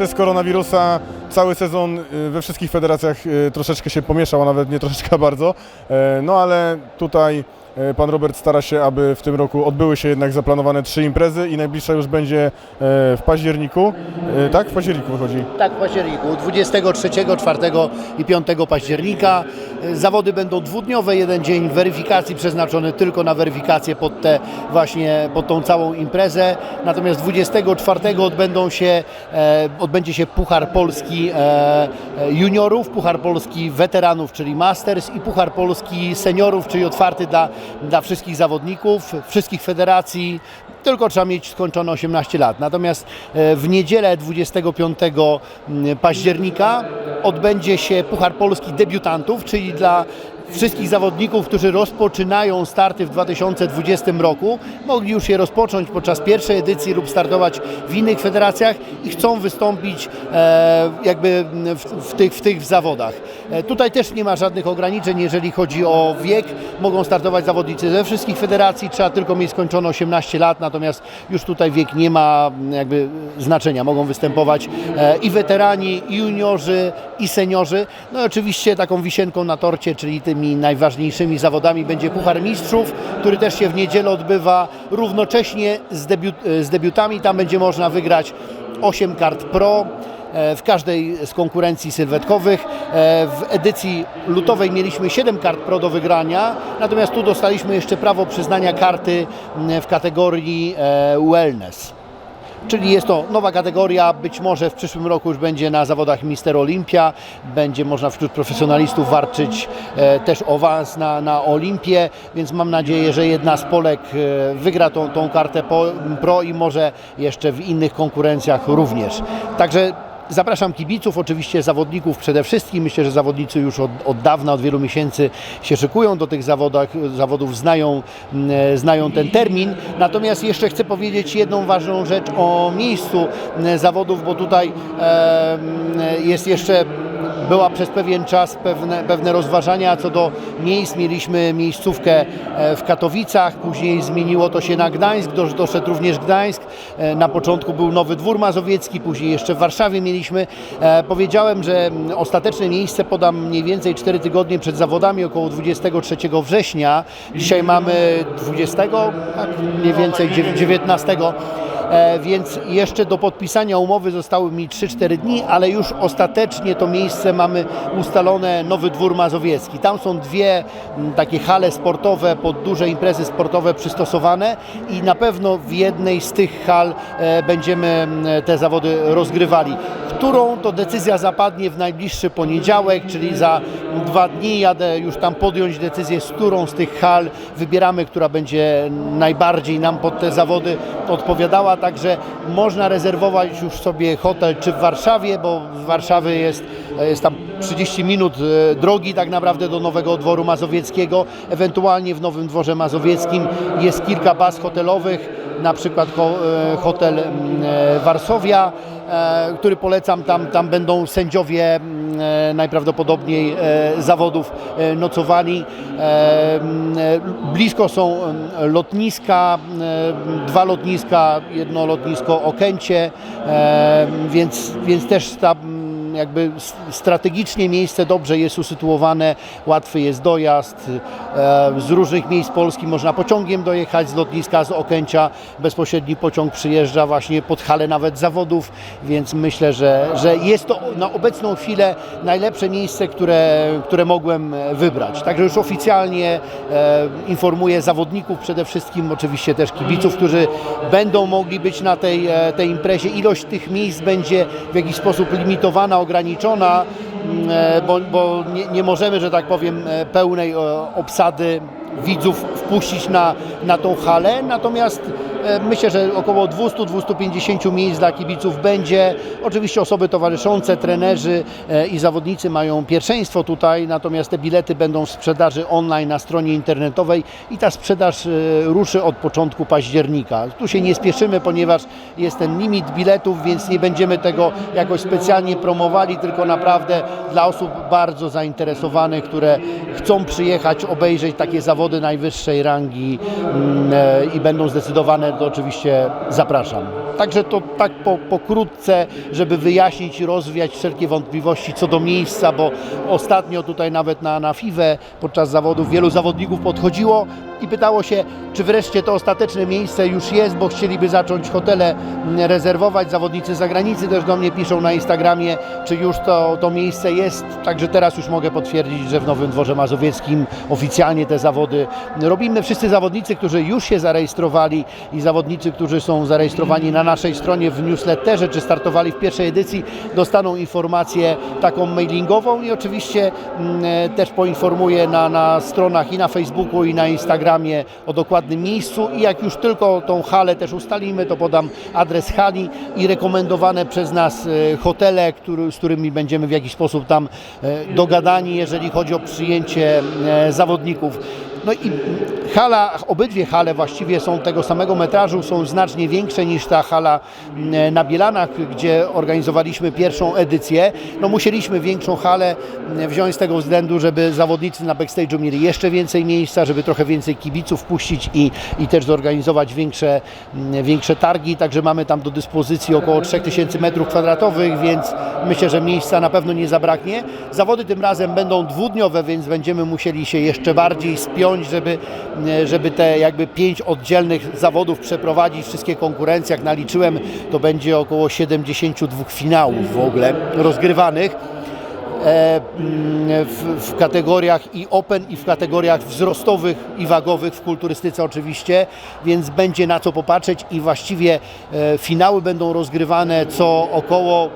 przez koronawirusa cały sezon y, we wszystkich federacjach y, troszeczkę się pomieszał, a nawet nie troszeczkę bardzo. E, No ale tutaj pan Robert stara się, aby w tym roku odbyły się jednak zaplanowane trzy imprezy i najbliższa już będzie e, w październiku. E, Tak? W październiku wychodzi. Tak, w październiku, 23, 4 i 5 października. E, Zawody będą dwudniowe, jeden dzień weryfikacji przeznaczony tylko na weryfikację pod te właśnie, pod tą całą imprezę. Natomiast 24 odbędą się, e, odbędzie się Puchar Polski e, e, juniorów, Puchar Polski weteranów, czyli Masters i Puchar Polski seniorów, czyli otwarty dla, dla wszystkich zawodników, wszystkich federacji, tylko trzeba mieć skończone 18 lat. Natomiast e, w niedzielę 25 października odbędzie się Puchar Polski debiutantów, czyli dla wszystkich zawodników, którzy rozpoczynają starty w 2020 roku, mogli już je rozpocząć podczas pierwszej edycji lub startować w innych federacjach i chcą wystąpić e, jakby w, w, tych, w tych zawodach. E, tutaj też nie ma żadnych ograniczeń, jeżeli chodzi o wiek. Mogą startować zawodnicy ze wszystkich federacji, trzeba tylko mieć skończone 18 lat, natomiast już tutaj wiek nie ma jakby znaczenia. Mogą występować e, i weterani, i juniorzy, i seniorzy. No i oczywiście taką wisienką na torcie, czyli tymi najważniejszymi zawodami będzie Puchar Mistrzów, który też się w niedzielę odbywa równocześnie z, debiut, z debiutami. Tam będzie można wygrać 8 kart pro e, w każdej z konkurencji sylwetkowych. E, W edycji lutowej mieliśmy 7 kart pro do wygrania, natomiast tu dostaliśmy jeszcze prawo przyznania karty w kategorii e, wellness. Czyli jest to nowa kategoria, być może w przyszłym roku już będzie na zawodach Mister Olimpia, będzie można wśród profesjonalistów walczyć e, też o awans na, na Olimpię, więc mam nadzieję, że jedna z Polek e, wygra tą, tą kartę pro i może jeszcze w innych konkurencjach również. Także Zapraszam kibiców, oczywiście zawodników przede wszystkim. Myślę, że zawodnicy już od, od dawna, od wielu miesięcy się szykują do tych zawodach, zawodów, znają, mm, e, znają ten termin. Natomiast jeszcze chcę powiedzieć jedną ważną rzecz o miejscu mm, zawodów, bo tutaj e, mm, jest jeszcze była przez pewien czas pewne, pewne rozważania co do miejsc. Mieliśmy miejscówkę e, w Katowicach, później zmieniło to się na Gdańsk, dosz- doszedł również Gdańsk. E, Na początku był Nowy Dwór Mazowiecki, później jeszcze w Warszawie mieliśmy. E, Powiedziałem, że ostateczne miejsce podam mniej więcej 4 tygodnie przed zawodami, około 23 września. Dzisiaj mamy 20, tak mniej więcej dziew- 19. E, więc jeszcze do podpisania umowy zostały mi 3-4 dni, ale już ostatecznie to miejsce mamy ustalone Nowy Dwór Mazowiecki. Tam są dwie takie hale sportowe pod duże imprezy sportowe przystosowane i na pewno w jednej z tych hal e, będziemy te zawody rozgrywali. Którą to decyzja zapadnie w najbliższy poniedziałek, czyli za dwa dni jadę już tam podjąć decyzję, z którą z tych hal wybieramy, która będzie najbardziej nam pod te zawody odpowiadała, także można rezerwować już sobie hotel czy w Warszawie, bo z Warszawy jest, jest tam 30 minut e, drogi tak naprawdę do Nowego Dworu Mazowieckiego, ewentualnie w Nowym Dworze Mazowieckim jest kilka baz hotelowych, na przykład e, hotel mm, e, Warszawia, który polecam, tam, tam będą sędziowie mm, najprawdopodobniej e, zawodów e, nocowali. E, e, Blisko są lotniska, e, dwa lotniska, jedno lotnisko Okęcie, e, więc, więc też ta jakby strategicznie miejsce dobrze jest usytuowane, łatwy jest dojazd. e, Z różnych miejsc Polski można pociągiem dojechać, z lotniska z Okęcia bezpośredni pociąg przyjeżdża właśnie pod halę nawet zawodów, więc myślę, że, że jest to na obecną chwilę najlepsze miejsce, które, które mogłem e, wybrać. Także już oficjalnie e, informuję zawodników przede wszystkim, oczywiście też kibiców, którzy będą mogli być na tej, tej imprezie. Ilość tych miejsc będzie w jakiś sposób limitowana, ograniczona, mm, e, bo, bo nie, nie możemy, że tak powiem, e, pełnej e, obsady widzów wpuścić na, na tą halę. Natomiast myślę, że około 200-250 miejsc dla kibiców będzie. Oczywiście osoby towarzyszące, trenerzy e, i zawodnicy mają pierwszeństwo tutaj, natomiast te bilety będą w sprzedaży online na stronie internetowej i ta sprzedaż e, ruszy od początku października. Tu się nie spieszymy, ponieważ jest ten limit biletów, więc nie będziemy tego jakoś specjalnie promowali, tylko naprawdę dla osób bardzo zainteresowanych, które chcą przyjechać, obejrzeć takie zawody najwyższej rangi mm, e, i będą zdecydowane, to oczywiście zapraszam. Także to tak po, pokrótce, żeby wyjaśnić i rozwiać wszelkie wątpliwości co do miejsca, bo ostatnio tutaj nawet na, na FIWE podczas zawodów wielu zawodników podchodziło i pytało się, czy wreszcie to ostateczne miejsce już jest, bo chcieliby zacząć hotele mm, rezerwować. Zawodnicy z zagranicy też do mnie piszą na Instagramie, czy już to, to miejsce jest. Także teraz już mogę potwierdzić, że w Nowym Dworze Mazowieckim oficjalnie te zawody robimy. Wszyscy zawodnicy, którzy już się zarejestrowali i zawodnicy, którzy są zarejestrowani na naszej stronie w newsletterze, czy startowali w pierwszej edycji, dostaną informację taką mailingową i oczywiście mm, też poinformuję na, na stronach i na Facebooku i na Instagramie o dokładnym miejscu i jak już tylko tą halę też ustalimy, to podam adres hali i rekomendowane przez nas e, hotele, który, z którymi będziemy w jakiś sposób tam e, dogadani, jeżeli chodzi o przyjęcie e, zawodników. No i hala, obydwie hale właściwie są tego samego metrażu, są znacznie większe niż ta hala mm, na Bielanach, gdzie organizowaliśmy pierwszą edycję. No musieliśmy większą halę mm, wziąć z tego względu, żeby zawodnicy na backstage'u mieli jeszcze więcej miejsca, żeby trochę więcej kibiców puścić i, i też zorganizować większe, mm, większe targi, także mamy tam do dyspozycji około 3000 m2, więc myślę, że miejsca na pewno nie zabraknie. Zawody tym razem będą dwudniowe, więc będziemy musieli się jeszcze bardziej spiąć, żeby, żeby te jakby pięć oddzielnych zawodów przeprowadzić, wszystkie konkurencje, jak naliczyłem, to będzie około 72 finałów w ogóle rozgrywanych. E, mm, w, w kategoriach i open i w kategoriach wzrostowych i wagowych w kulturystyce oczywiście, więc będzie na co popatrzeć i właściwie e, finały będą rozgrywane co około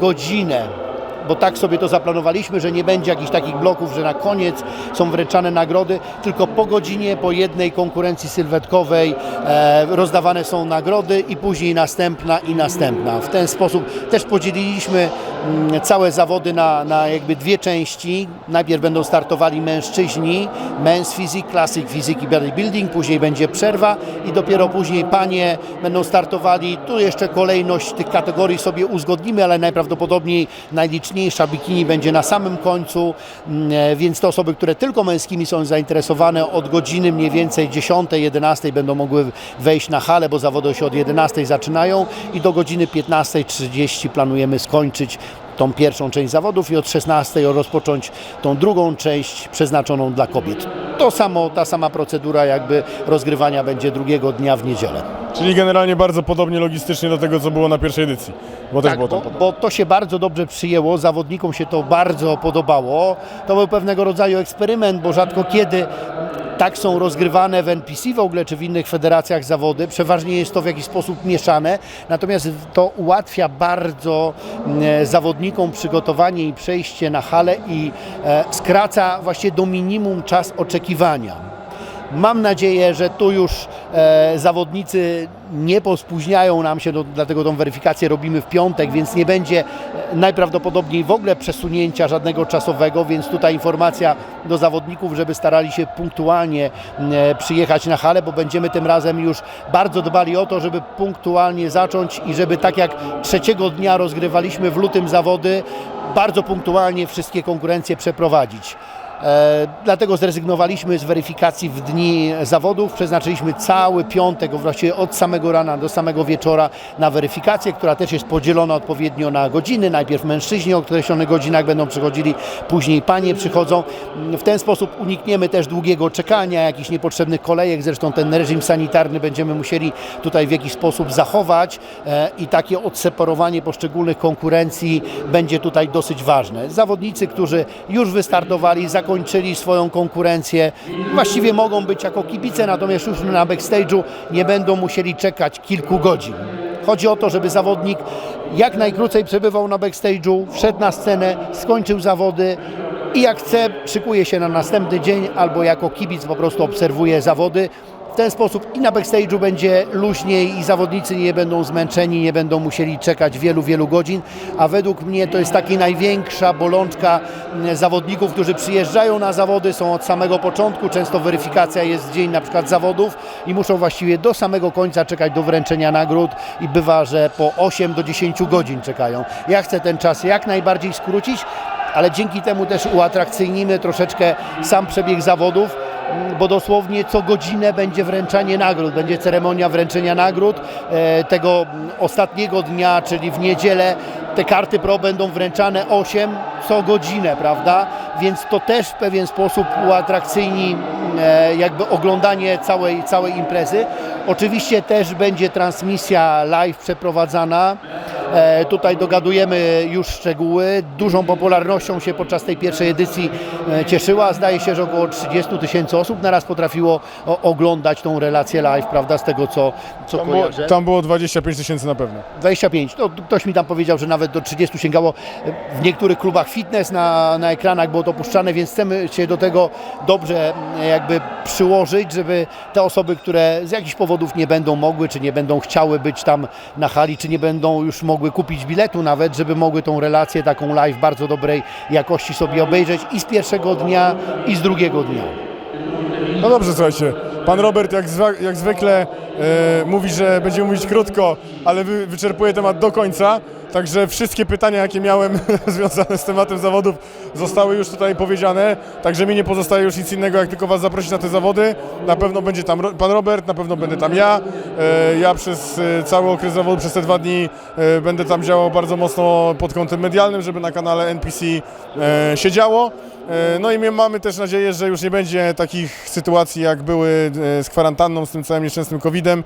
godzinę bo tak sobie to zaplanowaliśmy, że nie będzie jakichś takich bloków, że na koniec są wręczane nagrody, tylko po godzinie, po jednej konkurencji sylwetkowej e, rozdawane są nagrody i później następna i następna. W ten sposób też podzieliliśmy mm, całe zawody na, na jakby dwie części. Najpierw będą startowali mężczyźni, Men's Physique, Classic Physique i Bodybuilding, później będzie przerwa i dopiero później panie będą startowali. Tu jeszcze kolejność tych kategorii sobie uzgodnimy, ale najprawdopodobniej najliczniejsza bikini będzie na samym końcu, mm, e, więc te osoby, które tylko męskimi są zainteresowane od godziny mniej więcej 10-11 będą mogły wejść na halę, bo zawody się od 11 zaczynają i do godziny 15.30 planujemy skończyć tą pierwszą część zawodów i od 16 rozpocząć tą drugą część przeznaczoną dla kobiet. To samo, ta sama procedura jakby rozgrywania będzie drugiego dnia w niedzielę. Czyli generalnie bardzo podobnie logistycznie do tego, co było na pierwszej edycji. Bo Tak, było bo, bo to się bardzo dobrze przyjęło, zawodnikom się to bardzo podobało. To był pewnego rodzaju eksperyment, bo rzadko kiedy tak są rozgrywane w NPC w ogóle, czy w innych federacjach zawody. Przeważnie jest to w jakiś sposób mieszane, natomiast to ułatwia bardzo mm, przygotowanie i przejście na halę i e, skraca właśnie do minimum czas oczekiwania. Mam nadzieję, że tu już e, zawodnicy nie pospóźniają nam się, no, dlatego tą weryfikację robimy w piątek, więc nie będzie e, najprawdopodobniej w ogóle przesunięcia żadnego czasowego, więc tutaj informacja do zawodników, żeby starali się punktualnie e, przyjechać na halę, bo będziemy tym razem już bardzo dbali o to, żeby punktualnie zacząć i żeby tak jak trzeciego dnia rozgrywaliśmy w lutym zawody, bardzo punktualnie wszystkie konkurencje przeprowadzić. E, dlatego zrezygnowaliśmy z weryfikacji w dni zawodów. Przeznaczyliśmy cały piątek, właściwie od samego rana do samego wieczora na weryfikację, która też jest podzielona odpowiednio na godziny. Najpierw mężczyźni o określonych godzinach będą przychodzili, później panie przychodzą. W ten sposób unikniemy też długiego czekania, jakichś niepotrzebnych kolejek. Zresztą ten reżim sanitarny będziemy musieli tutaj w jakiś sposób zachować e, i takie odseparowanie poszczególnych konkurencji będzie tutaj dosyć ważne. Zawodnicy, którzy już wystartowali, zakończyli swoją konkurencję, właściwie mogą być jako kibice, natomiast już na backstage'u nie będą musieli czekać kilku godzin. Chodzi o to, żeby zawodnik jak najkrócej przebywał na backstage'u, wszedł na scenę, skończył zawody i jak chce, szykuje się na następny dzień albo jako kibic po prostu obserwuje zawody. Ten sposób i na backstage'u będzie luźniej i zawodnicy nie będą zmęczeni, nie będą musieli czekać wielu, wielu godzin, a według mnie to jest taka największa bolączka zawodników, którzy przyjeżdżają na zawody, są od samego początku, często weryfikacja jest dzień na przykład zawodów i muszą właściwie do samego końca czekać do wręczenia nagród. I bywa, że po 8 do 10 godzin czekają. Ja chcę ten czas jak najbardziej skrócić, ale dzięki temu też uatrakcyjnimy troszeczkę sam przebieg zawodów bo dosłownie co godzinę będzie wręczanie nagród, będzie ceremonia wręczenia nagród e, tego mm, ostatniego dnia, czyli w niedzielę. Te karty pro będą wręczane 8 co godzinę, prawda? Więc to też w pewien sposób uatrakcyjni e, jakby oglądanie całej, całej imprezy. Oczywiście też będzie transmisja live przeprowadzana. E, tutaj dogadujemy już szczegóły. Dużą popularnością się podczas tej pierwszej edycji e, cieszyła. Zdaje się, że około 30 tysięcy osób naraz potrafiło oglądać tą relację live, prawda, z tego co, co Tam było, tam było 25 tysięcy na pewno. 25. To ktoś mi tam powiedział, że nawet do 30 sięgało. W niektórych klubach fitness na, na ekranach było to puszczane, więc chcemy się do tego dobrze jakby przyłożyć, żeby te osoby, które z jakichś powodów nie będą mogły, czy nie będą chciały być tam na hali, czy nie będą już mogły kupić biletu nawet, żeby mogły tą relację taką live bardzo dobrej jakości sobie obejrzeć i z pierwszego dnia, i z drugiego dnia. No dobrze, słuchajcie. Pan Robert jak, zwa, jak zwykle e, mówi, że będzie mówić krótko, ale wy, wyczerpuje temat do końca. Także wszystkie pytania, jakie miałem związane z tematem zawodów, zostały już tutaj powiedziane. Także mi nie pozostaje już nic innego, jak tylko Was zaprosić na te zawody. Na pewno będzie tam Pan Robert, na pewno będę tam ja. E, ja przez e, cały okres zawodu, przez te dwa dni e, będę tam działał bardzo mocno pod kątem medialnym, żeby na kanale NPC się działo. No i my mamy też nadzieję, że już nie będzie takich sytuacji, jak były z kwarantanną, z tym całym nieszczęsnym COVID-em,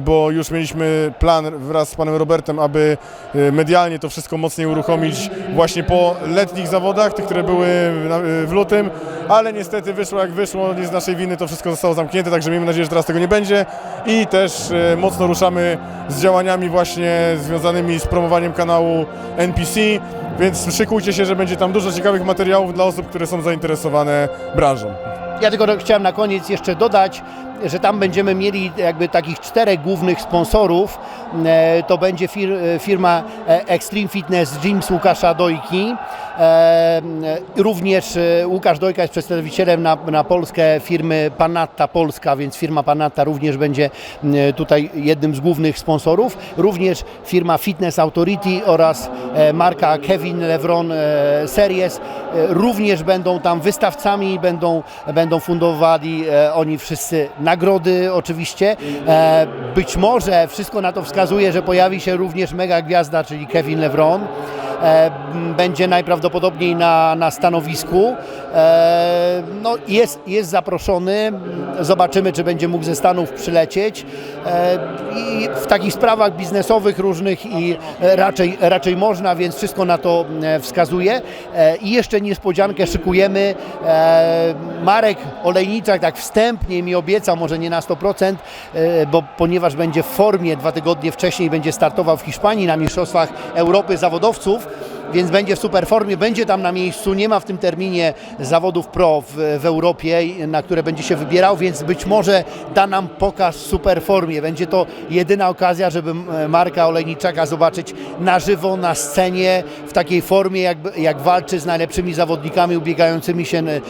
bo już mieliśmy plan wraz z panem Robertem, aby medialnie to wszystko mocniej uruchomić właśnie po letnich zawodach, tych, które były w na- w lutym, ale niestety wyszło jak wyszło, nie z naszej winy to wszystko zostało zamknięte, także miejmy nadzieję, że teraz tego nie będzie i też e, mocno ruszamy z działaniami właśnie związanymi z promowaniem kanału NPC, więc szykujcie się, że będzie tam dużo ciekawych materiałów dla osób, które są zainteresowane branżą. Ja tylko chciałem na koniec jeszcze dodać, że tam będziemy mieli jakby takich czterech głównych sponsorów. E, To będzie e, firma e, Extreme Fitness Gyms Łukasza Dojki. Również Łukasz Dojka jest przedstawicielem na, na Polskę firmy Panatta Polska, więc firma Panatta również będzie tutaj jednym z głównych sponsorów. Również firma Fitness Authority oraz marka Kevin Levron Series również będą tam wystawcami, będą, będą fundowali oni wszyscy nagrody oczywiście. E, Być może wszystko na to wskazuje, że pojawi się również mega gwiazda, czyli Kevin Levron. E, Będzie najprawdopodobniej na, na stanowisku. E, No, jest, jest zaproszony. Zobaczymy, czy będzie mógł ze Stanów przylecieć. E, I w takich sprawach biznesowych różnych i raczej, raczej można, więc wszystko na to wskazuje. I jeszcze niespodziankę szykujemy. Marek Olejniczak tak wstępnie mi obiecał, może nie na 100%, e, bo ponieważ będzie w formie dwa tygodnie wcześniej, będzie startował w Hiszpanii na Mistrzostwach Europy Zawodowców, więc będzie w super formie, będzie tam na miejscu, nie ma w tym terminie zawodów pro w, w Europie, na które będzie się wybierał, więc być może da nam pokaz w super formie. Będzie to jedyna okazja, żeby Marka Olejniczaka zobaczyć na żywo, na scenie, w takiej formie, jak, jak walczy z najlepszymi zawodnikami ubiegającymi się n,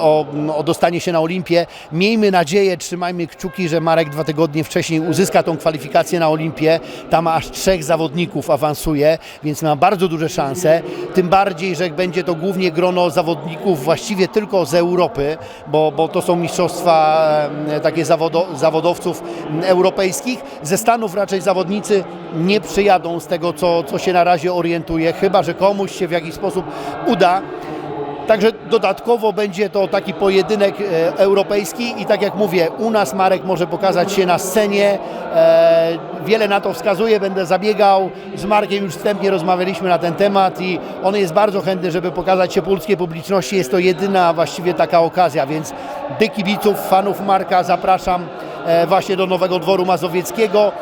o, o dostanie się na Olimpię. Miejmy nadzieję, trzymajmy kciuki, że Marek dwa tygodnie wcześniej uzyska tą kwalifikację na Olimpię. Tam aż trzech zawodników awansuje, więc ma bardzo duże szanse. Tym bardziej, że będzie to głównie grono zawodników właściwie tylko z Europy, bo, bo to są mistrzostwa takie zawodo, zawodowców europejskich. Ze Stanów raczej zawodnicy nie przyjadą z tego, co, co się na razie orientuje, chyba że komuś się w jakiś sposób uda. Także dodatkowo będzie to taki pojedynek e, europejski i tak jak mówię, u nas Marek może pokazać się na scenie. E, wiele na to wskazuje, będę zabiegał. Z Markiem już wstępnie rozmawialiśmy na ten temat i on jest bardzo chętny, żeby pokazać się polskiej publiczności. Jest to jedyna właściwie taka okazja, więc do kibiców, fanów Marka zapraszam e, właśnie do Nowego Dworu Mazowieckiego.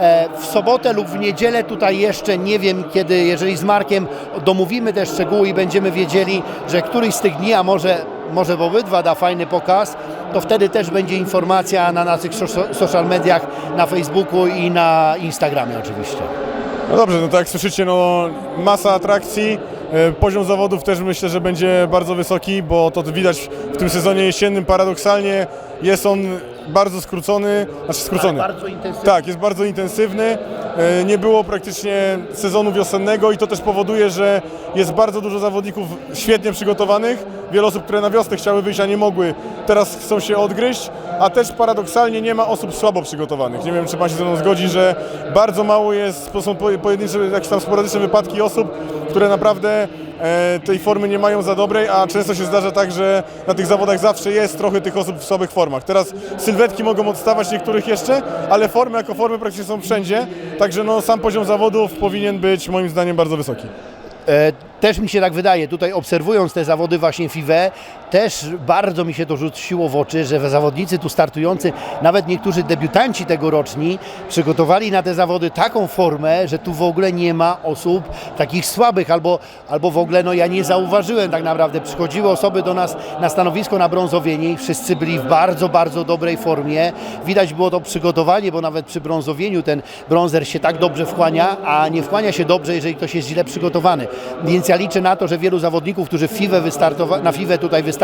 E, W sobotę lub w niedzielę tutaj jeszcze nie wiem kiedy, jeżeli z Markiem domówimy te szczegóły i będziemy wiedzieli, że któryś z tych dni, a może, może w obydwa da fajny pokaz, to wtedy też będzie informacja na naszych so- social mediach, na Facebooku i na Instagramie oczywiście. No dobrze, no tak jak słyszycie, no masa atrakcji, E, Poziom zawodów też myślę, że będzie bardzo wysoki, bo to widać w tym sezonie jesiennym paradoksalnie jest on bardzo skrócony, znaczy skrócony. Bardzo intensywny. Tak, jest bardzo intensywny. E, Nie było praktycznie sezonu wiosennego i to też powoduje, że jest bardzo dużo zawodników świetnie przygotowanych. Wiele osób, które na wiosnę chciały wyjść, a nie mogły, teraz chcą się odgryźć, a też paradoksalnie nie ma osób słabo przygotowanych. Nie wiem, czy Pan się ze mną zgodzi, że bardzo mało jest, są po- pojedyncze, jakieś tam sporadyczne wypadki osób, które naprawdę tej formy nie mają za dobrej, a często się zdarza tak, że na tych zawodach zawsze jest trochę tych osób w słabych formach. Teraz sylwetki mogą odstawać niektórych jeszcze, ale formy jako formy praktycznie są wszędzie, także no, sam poziom zawodów powinien być moim zdaniem bardzo wysoki. E, Też mi się tak wydaje, tutaj obserwując te zawody właśnie FIWE, też bardzo mi się to rzuciło w oczy, że zawodnicy tu startujący, nawet niektórzy debiutanci tegoroczni, przygotowali na te zawody taką formę, że tu w ogóle nie ma osób takich słabych, albo, albo w ogóle no ja nie zauważyłem tak naprawdę. Przychodziły osoby do nas na stanowisko na brązowienie i wszyscy byli w bardzo, bardzo dobrej formie. Widać było to przygotowanie, bo nawet przy brązowieniu ten brązer się tak dobrze wchłania, a nie wchłania się dobrze, jeżeli ktoś jest źle przygotowany. Więc ja liczę na to, że wielu zawodników, którzy FIWE na FIWE tutaj wystartowali,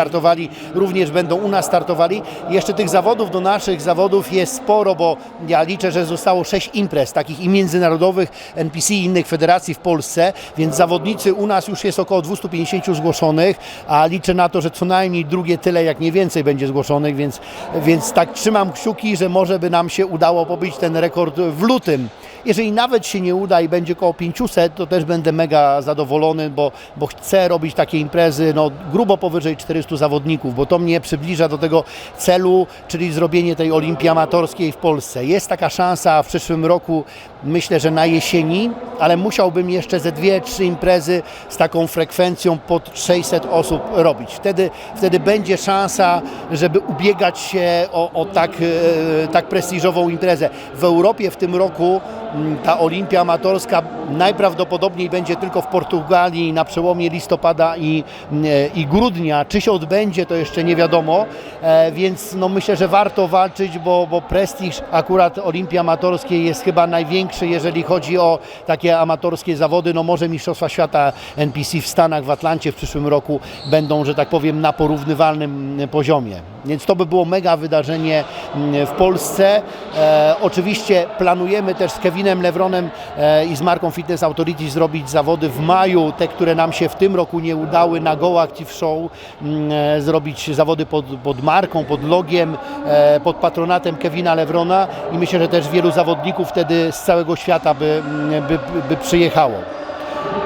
również będą u nas startowali. Jeszcze tych zawodów do naszych zawodów jest sporo, bo ja liczę, że zostało sześć imprez, takich i międzynarodowych, NPC i innych federacji w Polsce, więc zawodnicy u nas już jest około 250 zgłoszonych, a liczę na to, że co najmniej drugie tyle, jak nie więcej będzie zgłoszonych, więc, więc tak trzymam kciuki, że może by nam się udało pobić ten rekord w lutym. Jeżeli nawet się nie uda i będzie około 500, to też będę mega zadowolony, bo, bo chcę robić takie imprezy no, grubo powyżej 400 zawodników, bo to mnie przybliża do tego celu, czyli zrobienie tej olimpii amatorskiej w Polsce. Jest taka szansa w przyszłym roku, myślę, że na jesieni, ale musiałbym jeszcze ze dwie, trzy imprezy z taką frekwencją pod 600 osób robić. Wtedy, wtedy będzie szansa, żeby ubiegać się o, o tak, e, tak prestiżową imprezę. W Europie w tym roku ta olimpia amatorska najprawdopodobniej będzie tylko w Portugalii na przełomie listopada i, mm, i grudnia. Czy się odbędzie, to jeszcze nie wiadomo, e, więc no myślę, że warto walczyć, bo, bo prestiż akurat olimpii amatorskiej jest chyba największy, jeżeli chodzi o takie amatorskie zawody. No może Mistrzostwa Świata NPC w Stanach, w Atlancie w przyszłym roku będą, że tak powiem, na porównywalnym mm, poziomie. Więc to by było mega wydarzenie mm, w Polsce. E, oczywiście planujemy też z Kevinem Lewronem e, i z marką Fitness Authority zrobić zawody w maju, te, które nam się w tym roku nie udały na Go Active Show, mm, e, zrobić zawody pod, pod marką, pod logiem, e, pod patronatem Kevina Lewrona i myślę, że też wielu zawodników wtedy z całego świata by, mm, by, by przyjechało.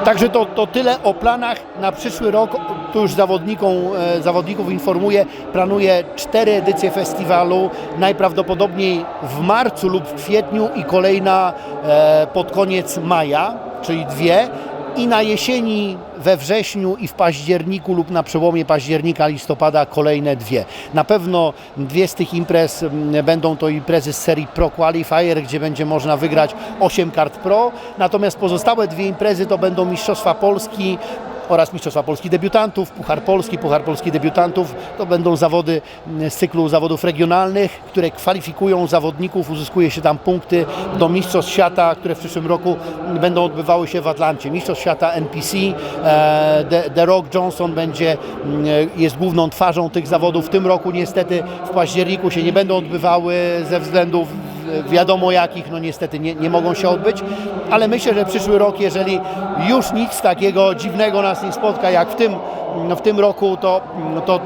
Także to, to tyle o planach na przyszły rok. Tu już zawodnikom, e, zawodników informuję, planuję cztery edycje festiwalu, najprawdopodobniej w marcu lub w kwietniu i kolejna e, pod koniec maja, czyli dwie. I na jesieni, we wrześniu i w październiku lub na przełomie października, listopada kolejne dwie. Na pewno dwie z tych imprez mm, będą to imprezy z serii Pro Qualifier, gdzie będzie można wygrać 8 kart Pro. Natomiast pozostałe dwie imprezy to będą Mistrzostwa Polski oraz Mistrzostwa Polski Debiutantów, Puchar Polski, Puchar Polski Debiutantów. To będą zawody mm, z cyklu zawodów regionalnych, które kwalifikują zawodników, uzyskuje się tam punkty do Mistrzostw Świata, które w przyszłym roku będą odbywały się w Atlancie. Mistrzostw Świata NPC, e, The Rock Johnson będzie, mm, jest główną twarzą tych zawodów. W tym roku niestety w październiku się nie będą odbywały ze względów wiadomo jakich, no niestety nie, nie mogą się odbyć, ale myślę, że przyszły rok, jeżeli już nic takiego dziwnego nas nie spotka jak w tym, w tym roku, to, to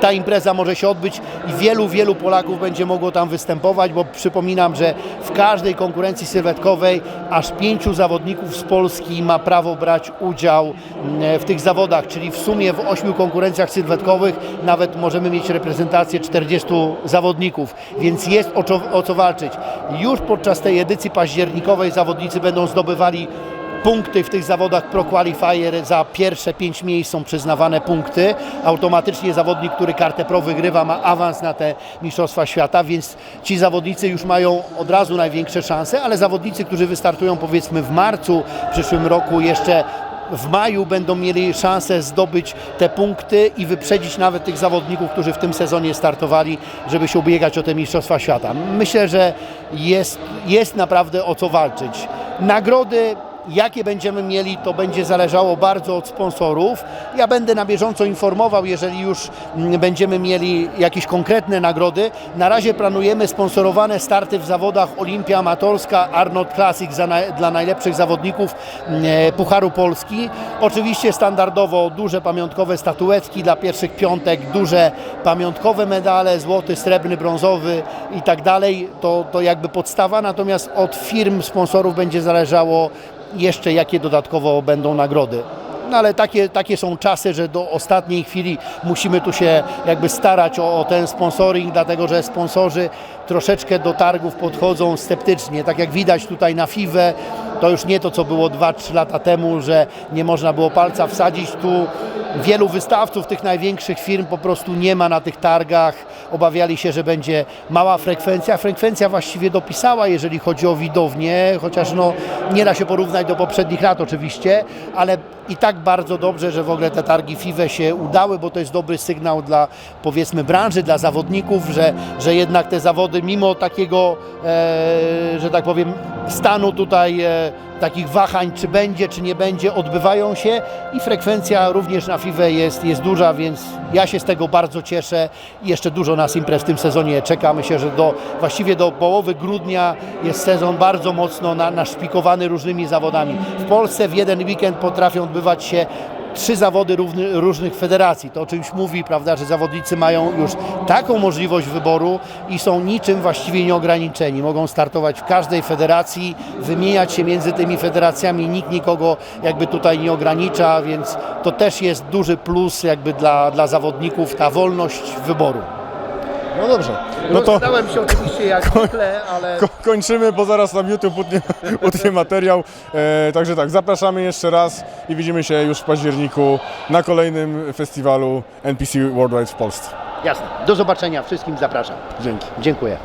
ta impreza może się odbyć i wielu, wielu Polaków będzie mogło tam występować, bo przypominam, że w każdej konkurencji sylwetkowej aż pięciu zawodników z Polski ma prawo brać udział mm, w tych zawodach, czyli w sumie w ośmiu konkurencjach sylwetkowych nawet możemy mieć reprezentację 40 zawodników, więc jest o co, o co walczyć. Już podczas tej edycji październikowej zawodnicy będą zdobywali punkty w tych zawodach Pro Qualifier za pierwsze pięć miejsc są przyznawane punkty. Automatycznie zawodnik, który kartę Pro wygrywa, ma awans na te Mistrzostwa Świata, więc ci zawodnicy już mają od razu największe szanse, ale zawodnicy, którzy wystartują powiedzmy w marcu przyszłym roku jeszcze w maju będą mieli szansę zdobyć te punkty i wyprzedzić nawet tych zawodników, którzy w tym sezonie startowali, żeby się ubiegać o te Mistrzostwa Świata. Myślę, że jest, jest naprawdę o co walczyć. Nagrody Jakie będziemy mieli, to będzie zależało bardzo od sponsorów. Ja będę na bieżąco informował, jeżeli już mm, będziemy mieli jakieś konkretne nagrody. Na razie planujemy sponsorowane starty w zawodach Olimpia Amatorska, Arnold Classic dla najlepszych zawodników mm, e, Pucharu Polski. Oczywiście standardowo duże pamiątkowe statuetki dla pierwszych piątek, duże pamiątkowe medale, złoty, srebrny, brązowy i tak dalej. To, to jakby podstawa, natomiast od firm sponsorów będzie zależało jeszcze jakie dodatkowo będą nagrody. No ale takie, takie są czasy, że do ostatniej chwili musimy tu się jakby starać o, o ten sponsoring, dlatego że sponsorzy troszeczkę do targów podchodzą sceptycznie. Tak jak widać tutaj na FIWE, to już nie to, co było 2-3 lata temu, że nie można było palca wsadzić. Tu wielu wystawców tych największych firm po prostu nie ma na tych targach. Obawiali się, że będzie mała frekwencja. Frekwencja właściwie dopisała, jeżeli chodzi o widownię, chociaż no, nie da się porównać do poprzednich lat oczywiście, ale i tak bardzo dobrze, że w ogóle te targi FIWE się udały, bo to jest dobry sygnał dla powiedzmy branży, dla zawodników, że, że jednak te zawody mimo takiego, e, że tak powiem, stanu tutaj e, takich wahań, czy będzie, czy nie będzie, odbywają się i frekwencja również na FIWE jest, jest duża, więc ja się z tego bardzo cieszę jeszcze dużo nas imprez w tym sezonie czeka. Myślę, że do, właściwie do połowy grudnia jest sezon bardzo mocno na, naszpikowany różnymi zawodami. W Polsce w jeden weekend potrafią odbywać się trzy zawody równy, różnych federacji. To o czymś mówi, prawda, że zawodnicy mają już taką możliwość wyboru i są niczym właściwie nieograniczeni. Mogą startować w każdej federacji, wymieniać się między tymi federacjami, nikt nikogo jakby tutaj nie ogranicza, więc to też jest duży plus jakby dla, dla zawodników, ta wolność wyboru. No dobrze. No to się oczywiście jak zwykle, ale... ko- kończymy, bo zaraz nam YouTube utnie, utnie materiał. E, także tak, zapraszamy jeszcze raz i widzimy się już w październiku na kolejnym festiwalu NPC Worldwide w Polsce. Jasne. Do zobaczenia. Wszystkim zapraszam. Dzięki. Dziękuję.